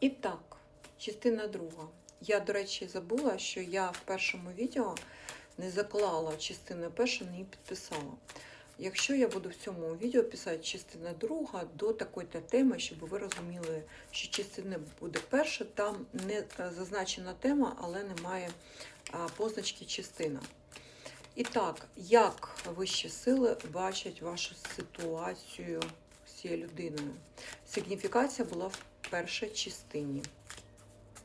І так, частина друга. Я, до речі, забула, що я в першому відео не заклала частину першу, не підписала. Якщо я буду в цьому відео писати частина друга до такої-то теми, щоб ви розуміли, що частина буде перша, там не е, зазначена тема, але немає позначки частина. І так, як вищі сили бачать вашу ситуацію з цією людиною? Сигніфікація була в першій частині.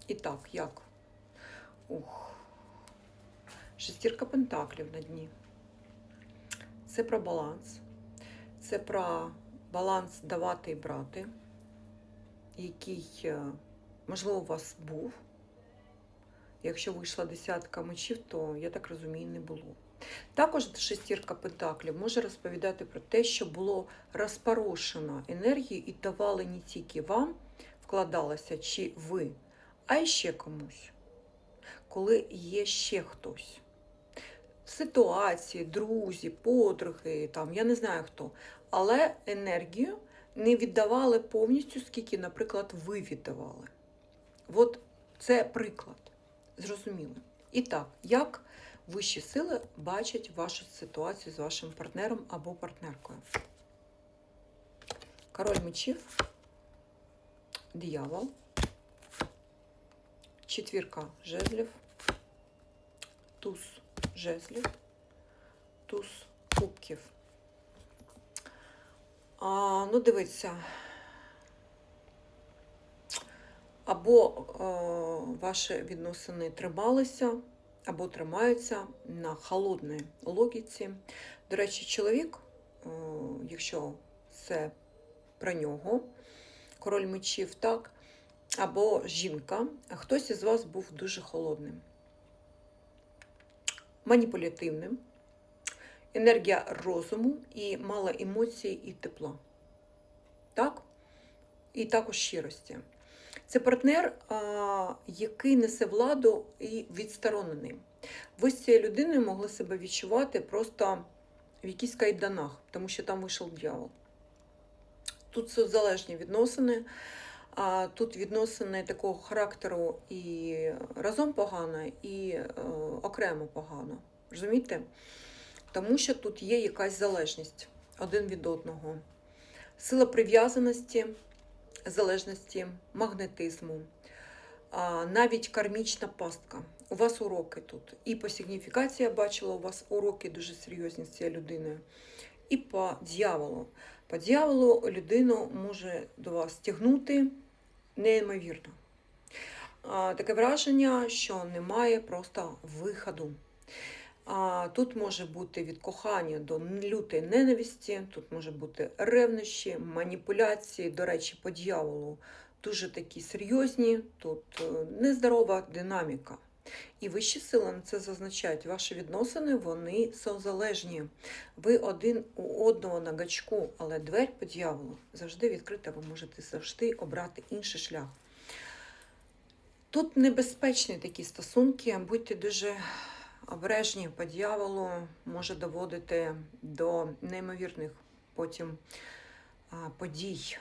І так, як? Ух. Шестірка пентаклів на дні. Це про баланс. Це про баланс давати і брати, який, е, можливо, у вас був. Якщо вийшла десятка мечів, то я так розумію, не було. Також шестірка пентаклів може розповідати про те, що було розпорошено енергію і давали не тільки вам, вкладалося чи ви, а й ще комусь, коли є ще хтось. Ситуації, друзі, подруги, там, я не знаю хто, але енергію не віддавали повністю, скільки, наприклад, ви віддавали. От це приклад. Зрозуміло. І так, як вищі сили бачать вашу ситуацію з вашим партнером або партнеркою? Король мечів, диявол, четвірка жезлів, туз жезлів, туз кубків. А, ну, дивіться. Або е, ваші відносини трималися, або тримаються на холодній логіці. До речі, чоловік, е, якщо це про нього, король мечів, так, або жінка, хтось із вас був дуже холодним, маніпулятивним, енергія розуму і мало емоцій і тепла. Так? І також щирості. Це партнер, який несе владу і відсторонений. Ви з цією людиною могли себе відчувати просто в якихось кайданах, тому що там вийшов дьявол. Тут залежні відносини, а тут відносини такого характеру і разом погано, і е, окремо погано. Розумієте? Тому що тут є якась залежність один від одного. Сила прив'язаності залежності, магнетизму, навіть кармічна пастка. У вас уроки тут. І по сигніфікації я бачила, у вас уроки дуже серйозні з цією людиною. І по дьяволу. По дьяволу людину може до вас тягнути неймовірно. Таке враження, що немає просто виходу. Тут може бути від кохання до лютої ненависті, тут може бути ревнощі, маніпуляції, до речі, по дьяволу дуже такі серйозні, тут е, нездорова динаміка. І вищі сили на це зазначають. Ваші відносини вони созалежні. Ви один у одного на гачку, але двері по дьяволу завжди відкрита, ви можете завжди обрати інший шлях. Тут небезпечні такі стосунки, будьте дуже обережні по дьяволу може доводити до неймовірних потім подій.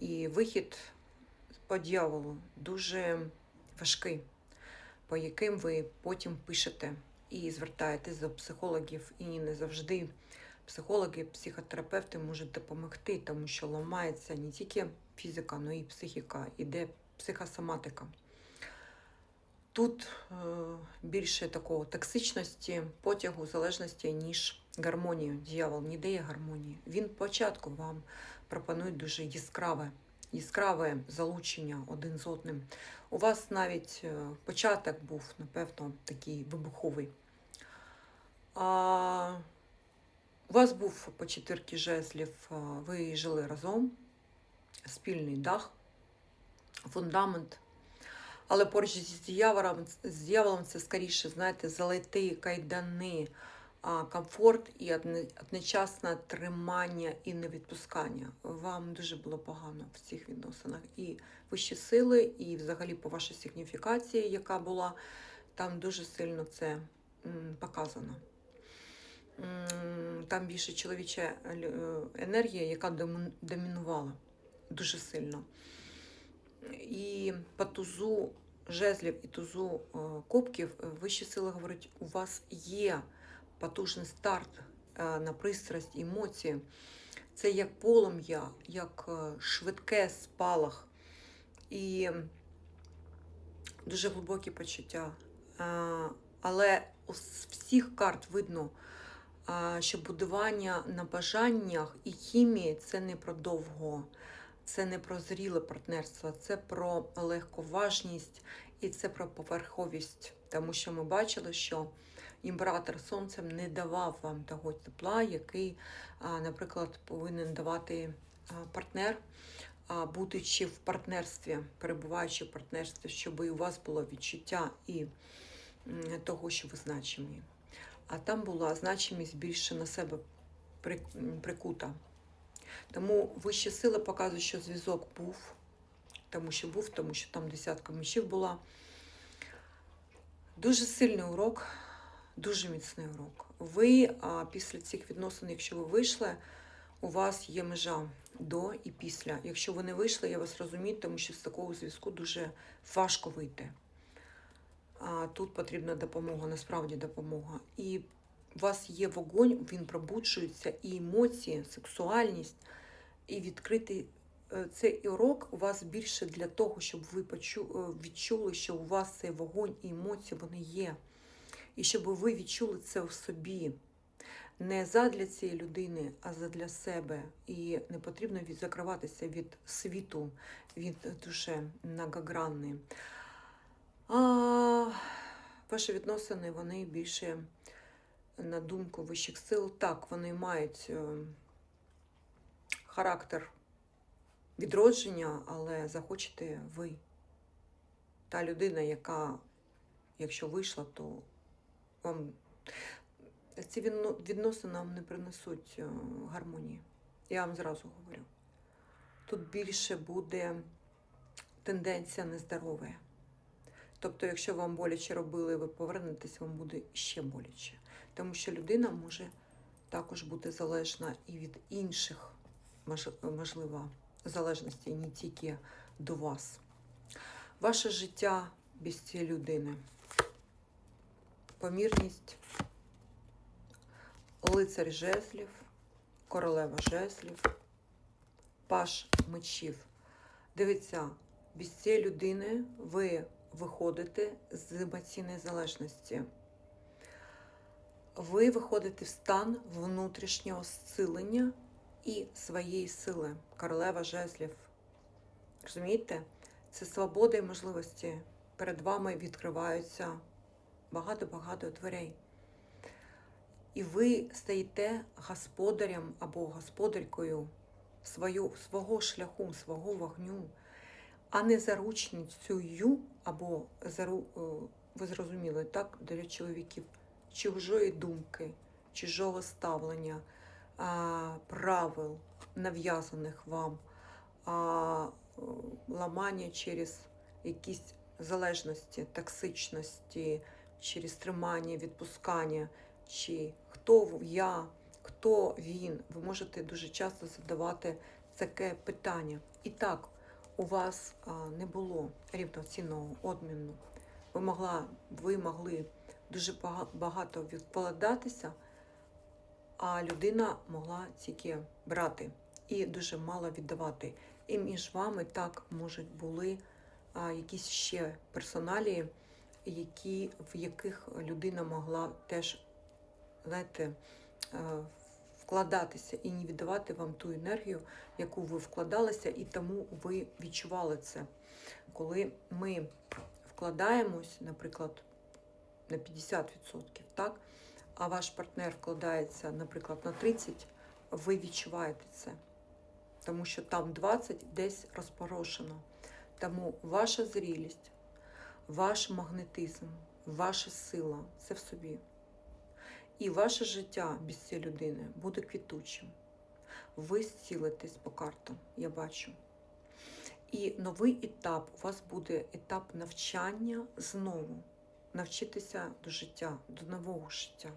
І вихід по дьяволу дуже важкий, по яким ви потім пишете і звертаєтесь до психологів, і не завжди психологи, психотерапевти можуть допомогти, тому що ламається не тільки фізика, але і психіка, іде психосоматика. Тут е, більше такого токсичності, потягу, залежності, ніж гармонію. Дьявол не дає гармонії. Він початку вам пропонує дуже яскраве, яскраве залучення один з одним. У вас навіть е, початок був, напевно, такий вибуховий. А, у вас був по четвірки жезлів, ви жили разом, спільний дах, фундамент. Але поруч з дияволом, з дияволом це скоріше, знаєте, залети кайдани, комфорт і одночасне тримання і невідпускання. Вам дуже було погано в цих відносинах. І вищі сили, і взагалі по вашій сигніфікації, яка була, там дуже сильно це показано. Там більше чоловіча е, енергія, яка домінувала дуже сильно. І І по тузу жезлів і тузу е, кубків е, вищі сили говорять, у вас є потужний старт е, на пристрасть, емоції. Це як полум'я, як е, швидке спалах і дуже глибокі почуття. Е, Але з всіх карт видно, що будування на бажаннях і хімії це не про довго, це не про зріле партнерство, це про легковажність і це про поверховість. Тому що ми бачили, що імператор сонцем не давав вам того тепла, який, наприклад, повинен давати партнер, будучи в партнерстві, перебуваючи в партнерстві, щоб і у вас було відчуття і того, що ви значимі. А там була значимість більше на себе прикута. Тому вищі сили показують, що зв'язок був, тому що був, тому що там десятка мечів була. Дуже сильний урок, дуже міцний урок. Ви а, після цих відносин, якщо ви вийшли, у вас є межа до і після. Якщо ви не вийшли, я вас розумію, тому що з такого зв'язку дуже важко вийти. А тут потрібна допомога, насправді допомога. І у вас є вогонь, він пробуджується, і емоції, сексуальність, і відкритий е, цей урок у вас більше для того, щоб ви е, відчули, що у вас цей вогонь і емоції вони є. І щоб ви відчули це в собі. Не задля цієї людини, а задля себе. І не потрібно від, закриватися від світу, від дуже многогранної. А, ваші відносини, вони більше, на думку вищих сил, так, вони мають е, характер відродження, але захочете ви. Та людина, яка, якщо вийшла, то ці відносини вам не принесуть е, гармонії. Я вам зразу говорю. Тут більше буде тенденція нездорова. Тобто, якщо вам боляче робили, ви повернетесь, вам буде ще боляче. Тому що людина може також бути залежна і від інших, можливо, залежності, не тільки до вас. Ваше життя без цієї людини. Помірність, лицар жезлів, королева жезлів, паш мечів. Дивіться, без цієї людини ви виходите з емоційної залежності. Ви виходите в стан внутрішнього зцілення і своєї сили. Королева жезлів. Розумієте? Це свобода і можливості. Перед вами відкриваються багато-багато дверей. І ви стаєте господарем або господаркою свою, свого шляху, свого вогню, а не заручницею або зару, е, ви зрозуміли, так, для чоловіків, чужої думки, чужого ставлення, правил, нав'язаних вам, е, ламання через якісь залежності, токсичності, через тримання, відпускання, чи хто я, хто він. Ви можете дуже часто задавати таке питання. І так, у вас не було рівноцінного обміну. Ви, могла, ви могли дуже багато відкладатися, а людина могла тільки брати і дуже мало віддавати. І між вами так можуть були якісь ще персоналії, які, в яких людина могла теж, знаєте, е, вкладатися і не віддавати вам ту енергію, яку ви вкладалися, і тому ви відчували це. Коли ми вкладаємось, наприклад, на 50%, так, а ваш партнер вкладається, наприклад, на 30%, ви відчуваєте це. Тому що там 20 десь розпорошено. Тому ваша зрілість, ваш магнетизм, ваша сила це в собі. І ваше життя без цієї людини буде квітучим. Ви зцілитесь по картам, я бачу. І новий етап у вас буде етап навчання знову. Навчитися до життя, до нового життя.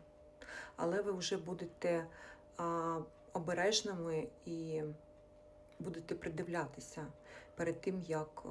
Але ви вже будете а, обережними і будете придивлятися перед тим, як